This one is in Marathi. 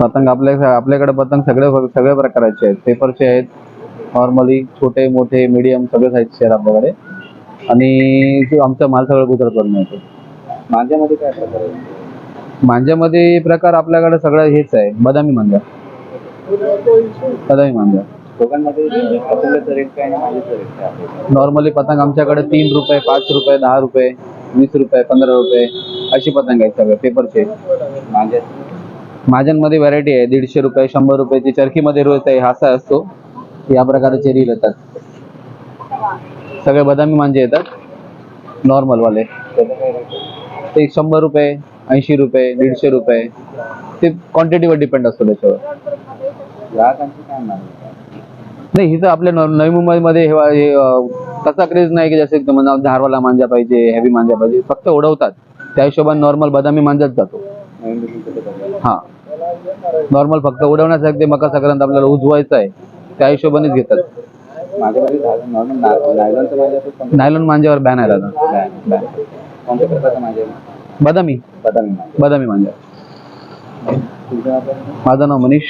पतंग आपल्या आपल्याकडे पतंग सगळे सगळ्या प्रकारचे आहेत. पेपरचे आहेत. नॉर्मली छोटे मोठे मीडियम सगळे साईजचे आहेत आपल्याकडे. आणि आमचा माल सगळं गुजरातवरून मिळतो. माझ्यामध्ये काय प्रकार आहे? मांज्यामध्ये प्रकार आपल्याकडे सगळं हेच आहे. बदामी मांजा. बदामी मांजा. नॉर्मली पतंग आमच्याकडे तीन रुपये पाच रुपये दहा रुपये वीस रुपये पंधरा रुपये अशी पतंग आहेत सगळे. पेपरचे. माझ्या माझ्यांमध्ये व्हरायटी आहे. दीडशे रुपये शंभर रुपयाची चरखीमध्ये रोज आहे हासा असतो. या प्रकारचे रील येतात. सगळे बदामी मांजे येतात. नॉर्मल वाले. ते शंभर रुपये ऐंशी रुपये दीडशे रुपये. ते क्वांटिटीवर डिपेंड असतो त्याच्यावर. नाही हिचं आपल्या नव- नवी मुंबईमध्ये हे हे, अं, तसा क्रेज नाही की जसे धारवाला मांजा पाहिजे हेवी मांजा पाहिजे. फक्त उडवतात त्या हिशोबाने नॉर्मल बदामी मांजाच जातो. हा. नॉर्मल फक्त उडवण्यासाठी मकर संक्रांत आपल्याला उजवायचं आहे. त्या हिशोबानेच घेतात. नायलॉन मांजावर बॅन आहे दादा. बदामी. बदामी मांजा? माझं नाव मनीष.